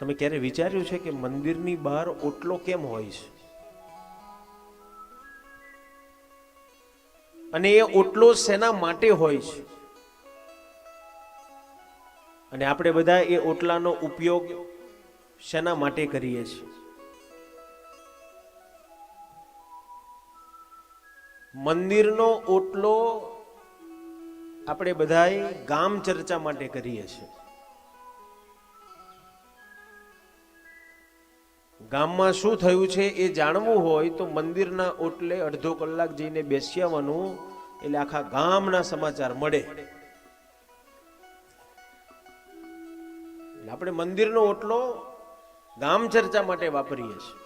તમે ક્યારે વિચાર્યું છે કે મંદિરની બહાર ઓટલો કેમ હોય છે? અને એ ઓટલો શેના માટે હોય છે? અને આપણે બધા એ ઓટલાનો ઉપયોગ શેના માટે કરીએ છીએ? મંદિરનો ઓટલો આપણે બધાય ગામ ચર્ચા માટે કરીએ છીએ. ગામમાં શું થયું છે એ જાણવું હોય તો મંદિરના ઓટલે અડધો કલાક જઈને બેસી આવવાનું એટલે આખા ગામના સમાચાર મળે. આપણે મંદિરનો ઓટલો ગામ ચર્ચા માટે વાપરીએ છીએ.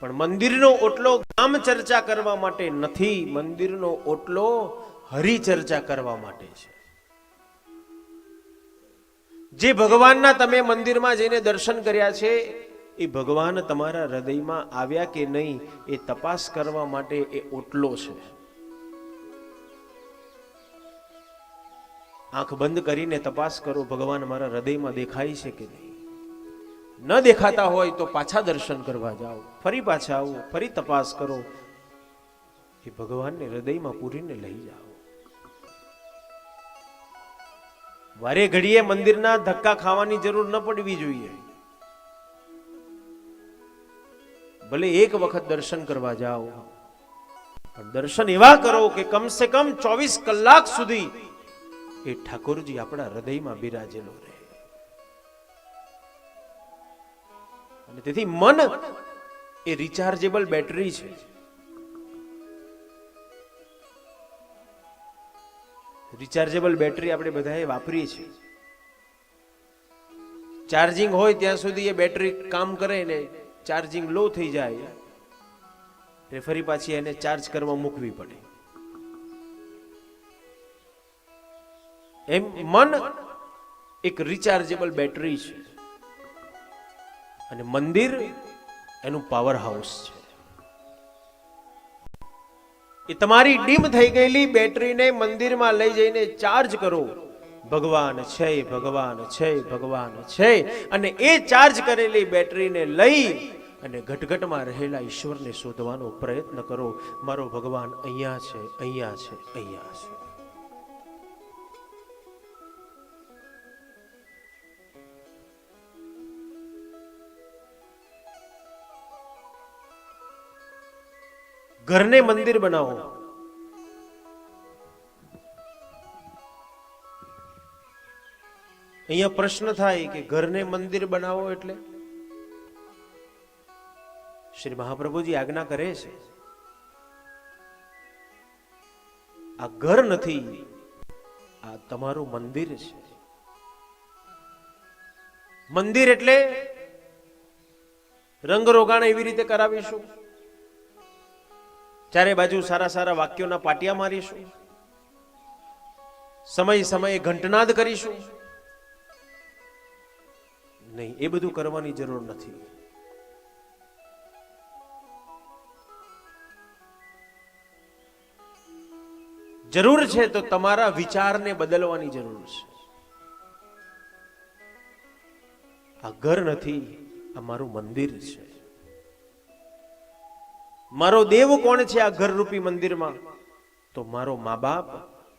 પણ મંદિરનો ઓટલો ગામ ચર્ચા કરવા માટે નથી, મંદિરનો ઓટલો હરિચર્ચા કરવા માટે છે. જે ભગવાનના તમે મંદિરમાં જઈને દર્શન કર્યા છે એ ભગવાન તમારા હૃદયમાં આવ્યા કે નહીં એ તપાસ કરવા માટે એ ઓટલો છે. આંખ બંધ કરીને તપાસ કરો, ભગવાન મારા હૃદયમાં દેખાય છે કે નહીં? ન દેખાતા હોય તો પાછા દર્શન કરવા જાઓ, ફરી પાછા આવો, ફરી તપાસ કરો. એ ભગવાનને હૃદયમાં પૂરીને લઈ જાઓ. વારે ઘડીએ મંદિરના ધક્કા ખાવાની જરૂર ન પડવી જોઈએ. ભલે એક વખત દર્શન કરવા જાઓ. પણ દર્શન એવા કરો કે કમસે કમ ચોવીસ કલાક સુધી એ ઠાકોરજી આપણા હૃદયમાં બિરાજેલો રહે. અને તેથી મન એ રિચાર્જેબલ બેટરી છે. રિચાર્જેબલ બેટરી આપણે બધાએ વાપરીએ છીએ. ચાર્જિંગ હોય ત્યાં સુધી એ બેટરી કામ કરે ને ચાર્જિંગ લો થઈ જાય એટલે ફરી પાછી એને ચાર્જ કરવા મૂકવી પડે. એમ મન એક રિચાર્જેબલ બેટરી છે. અને મંદિર એનું પાવર હાઉસ છે. એ તમારી ડીમ થઈ ગયેલી બેટરીને મંદિરમાં લઈ જઈને ચાર્જ કરો. ભગવાન છે ભગવાન છે ભગવાન છે. અને એ ચાર્જ કરેલી બેટરીને લઈ અને ઘટઘટમાં રહેલા ઈશ્વરને શોધવાનો પ્રયત્ન કરો. મારો ભગવાન અહીંયા છે અહીંયા છે અહીંયા છે. ઘરને મંદિર બનાવો. અહીંયા પ્રશ્ન થાય કે ઘરને મંદિર બનાવો એટલે? શ્રી મહાપ્રભુજી આજ્ઞા કરે છે. આ ઘર નથી, આ તમારું મંદિર છે. મંદિર એટલે રંગ રોગાણ એવી રીતે કરાવીશું. ચારે બાજુ સારા સારા વાક્યોના પાટિયા મારીશું. સમય સમયે ઘંટનાદ કરીશું. નહીં, એ બધું કરવાની જરૂર નથી. જરૂર છે તો તમારા વિચારને બદલવાની જરૂર છે. આ ઘર નથી, આ મારું મંદિર છે. મારો દેવ કોણ છે આ ઘરરૂપી મંદિરમાં? તો મારો મા બાપ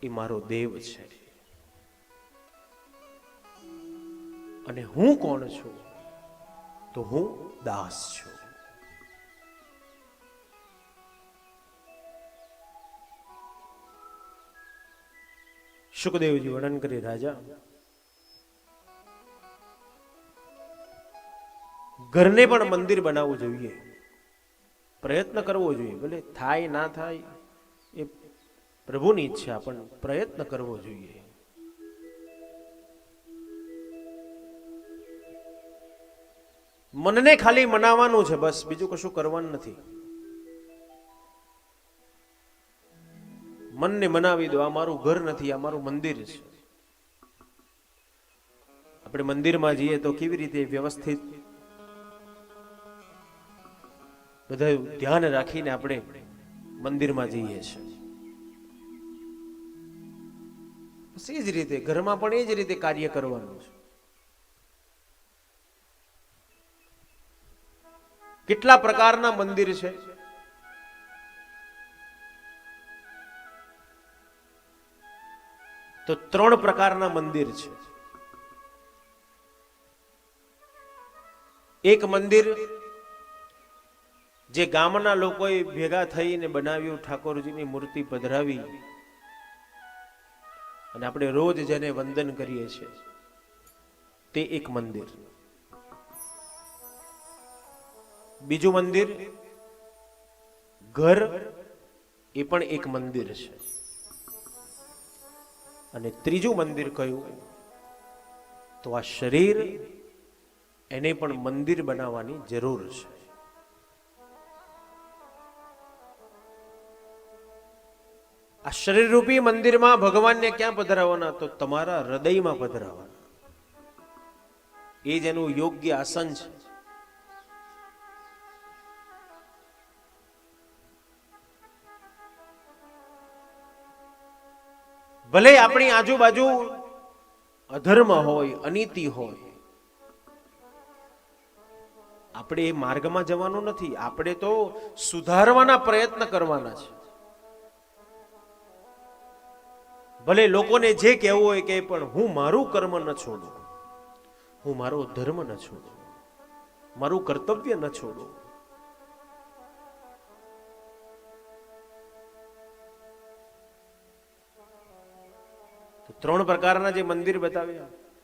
એ મારો દેવ છે. અને હું કોણ છું? તો હું દાસ છું. સુખદેવજી વર્ણન કરી રાજા. ઘરને પણ મંદિર બનાવવું જોઈએ. પ્રયત્ન કરવો જોઈએ. ભલે થાય, ના થાય, એ પ્રભુની ઈચ્છા, પણ પ્રયત્ન કરવો જોઈએ. મનને ખાલી મનાવવાનું છે બસ. બીજું કશું કરવાનું નથી. મનને મનાવી દો, આ મારું ઘર નથી, આ મારું મંદિર છે. આપણે મંદિરમાં જઈએ તો કેવી રીતે વ્યવસ્થિત? બધા ધ્યાન રાખીને આપણે મંદિરમાં જઈએ છીએ. એ જ રીતે, ઘરમાં પણ એ જ રીતે કાર્ય કરવાનું છે. કેટલા પ્રકારના મંદિર છે? તો ત્રણ પ્રકારના મંદિર છે. એક મંદિર જે ગામના લોકોએ ભેગા થઈને બનાવ્યું, ઠાકોરજીની મૂર્તિ પધરાવી અને આપણે રોજ જેને વંદન કરીએ છીએ, તે એક મંદિર. બીજું મંદિર, ઘર, એ પણ એક મંદિર છે. અને ત્રીજું મંદિર કયું? તો આ શરીર એને પણ મંદિર બનાવવાની જરૂર છે. આ શરીરરૂપી મંદિરમાં ભગવાનને ક્યાં પધરાવવાના? તો તમારા હૃદયમાં પધરાવવાના. એ જ એનું યોગ્ય આસન છે. ભલે આપણી આજુબાજુ અધર્મ હોય, અનીતિ હોય, આપણે એ માર્ગમાં જવાનું નથી. આપણે તો સુધારવાના પ્રયત્ન કરવાના છે. ભલે લોકોને જે કહેવું હોય કે પણ હું મારું કર્મ ન છોડું, હું મારો ધર્મ ન છોડું, મારું કર્તવ્ય ન છોડું. ત્રણ પ્રકારના જે મંદિર બતાવ્યા.